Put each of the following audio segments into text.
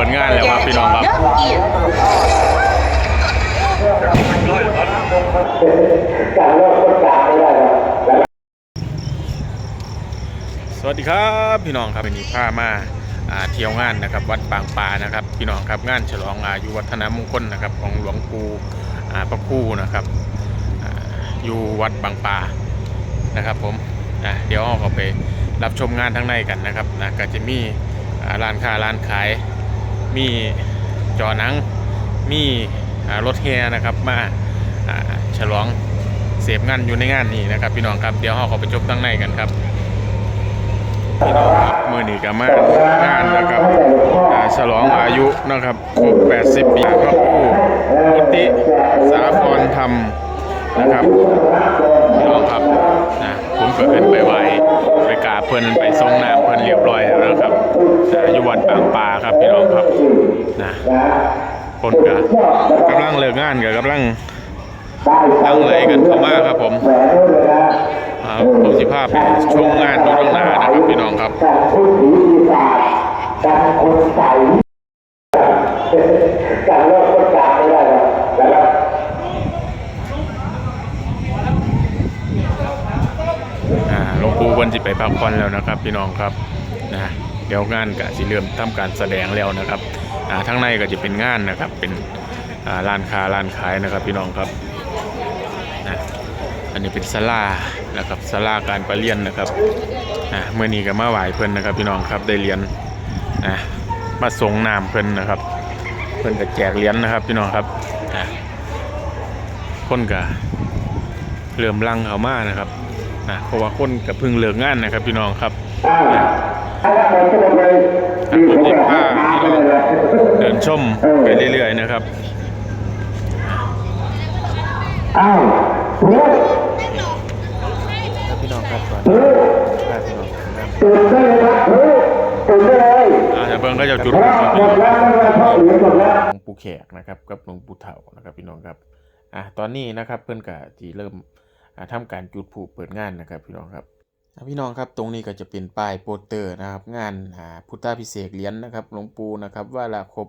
ปิดงานแล้วครับพี่น้องครับสวัสดีครับพี่น้องครับวันนี้พามาเที่ยวงานนะครับวัดบางปลานะครับพี่น้องครับงานฉลองอายุวัฒนมงคลนะครับของหลวงปู่พระคู่นะครับอยู่วัดบางปลานะครับผมเดี๋ยวเราก็ไปรับชมงานทั้งในกันนะครับนะก็จะมีอ่าร้านค้าร้านขาย มีจอหนัง มีรถแฮนะครับมาฉลองเสพงานอยู่ในงานนี้นะครับพี่น้องครับเดี๋ยวเราก็ไปชมทั้งในกันครับพี่น้องครับมือนี้ก็มางานนะครับฉลองอายุนะครับครบ80 ปีพระครูมุติสาครธรรมนะครับพี่น้องครับนะผมเก็ขึ้นไปไหวไปกาเพิ่นไปทรงน้ำเพิ่นเรียบร้อย นะครับอ่ายู่วัดบางปลาครับพี่น้องครับนะคนก็กำลังเลิกงานกับกำลังนั่งไหลกันเข้ามาครับผมอ่าผมสิภาพเป็นช่วงงานอยู่ตรงหน้านะครับพี่น้องครับการพูดผีปีศาจการคนใสการเลิกก็จางไม่ได้หรอกนะครับหลวงปู่วันสิไปพักผ่อนแล้วนะครับ พี่น้องครับนะ เดี๋ยวงานก็สิเริ่มทำการแสดงแล้วนะครับทั้งในก็จะเป็นงานนะครับเป็นอ่าร้านค้าร้านขายนะครับพี่น้องครับนะอันนี้เป็นศาลานะครับศาลาการประเรียนนะครับนะเมื่อนี้ก็มาไหว้เพิ่นนะครับ พี่น้องครับได้เรียญนะมาส่งน้ำเพิ่นนะครับ เพิ่นก็แจกเหรียญนะครับ พี่น้องครับนะคนก็เริ่มลังเข้ามานะครับนะเพราะว่าคนก็เพิ่งเลิกงานนะครับ พี่น้องครับ วถ้าเราจะไปครับผมจะพาพี่น้องเดินชมไปเรื่อยๆนะครับอ้าวพูดพี่น้องครับก่อนพูดพี่น้องตื่นได้เลยครับพูดตื่นได้เลยอาจะเบิ่งก็จะจุดเพราะหมดแล้วไม่ว่าพ่อเหลือหมดแล้วหลวงปู่แขกนะครับกับหลวงปู่เถานะครับพี่น้องครับอะตอนนี้นะครับเพื่อนกะที่เริ่มอ่าทำการจุดผูเปิดงานนะครับพี่น้องครับอะ พี่น้องครับตรงนี้ก็จะเป็นป้ายโปสเตอร์นะครับ งานาพุทธพิเศษเหรียญนะครับหลวงปู่นะครับว่าละครบ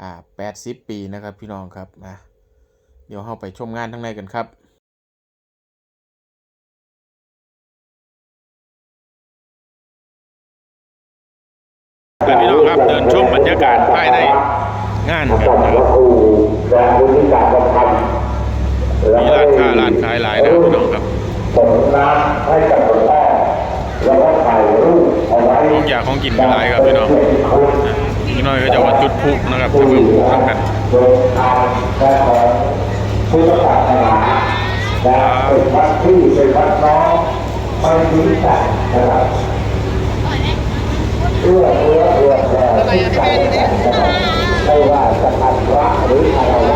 อ่า80ปีนะครับพี่น้องครับนะเดี๋ยวเราไปชมงานทั้งในกันครับพี่น้องครับเดินชมบรรยากาศภายในงานกันนะครับครูและบุญการประพันธ์มีร้านค้าร้านขายหลายนะครับพี่น้องครับส่งน้ำให้กับหลวงพ่อแล้วก็ถ่ายรูปเอยากของกินกันหลายครับพี่น้องนะพี่น้อยก็จะว่าจุดพุนะครับจะเบิ่งพลุกันโดยทางและของพุทธศาสนาและเป็นวัดที่เป็นวัดน้องไม่ทิ้งกันนะครับเพื่อเพื่อเพื่อแผ่ที่กันนะไม่ว่าจะพันพระหรือคารวะนะครั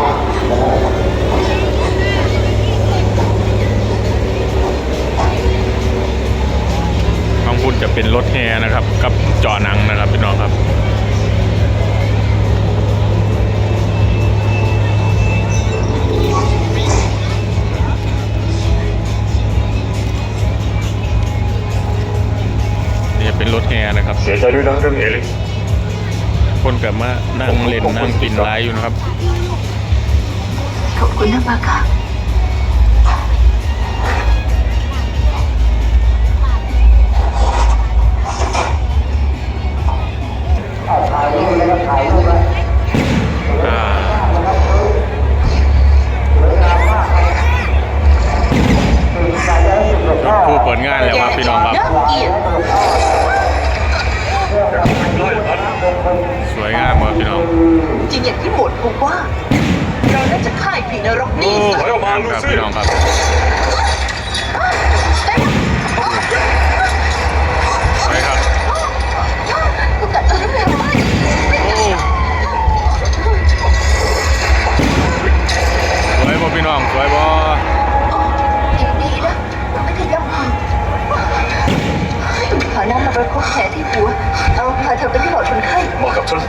เป็นรถแฮนะครับ กับจอหนังนะครับพี่น้องครับนี่จะเป็นรถแฮนะครับเสียใจด้วยนะเรื่องเอลิกคนกับมานั่งเล่นนั่งกินไลฟ์อยู่นะครับขอบคุณนะปากา สวยงามครับพี่น้องจริงอย่างที่หมวดกูว่า เราน่าจะฆ่าไอ้ผีนรกนี่ซะถอยออกมาลูครับซี่ พี่น้องครับาน้ำมาประคบแผลที่หัว เอาพาเธอไปที่หมอคนไข้เหมาะกับฉัน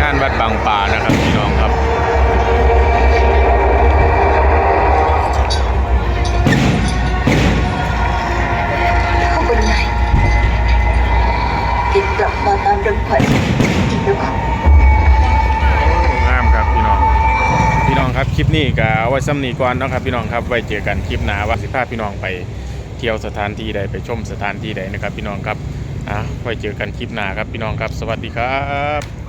งานวัดบางปานะครับพี่น้องครับเขาเป็นไงติดกลับมาตามเดิมขวัญแล้วก็ คลิปนี้ก็เอาไว้ซ้ำนี้ก่อนนะครับพี่น้องครับไว้เจอกันคลิปหน้าว่าสิพาพี่น้องไปเที่ยวสถานที่ใดไปชมสถานที่ใดนะครับพี่น้องครับอะไว้เจอกันคลิปหน้าครับพี่น้องครับ สวัสดีครับ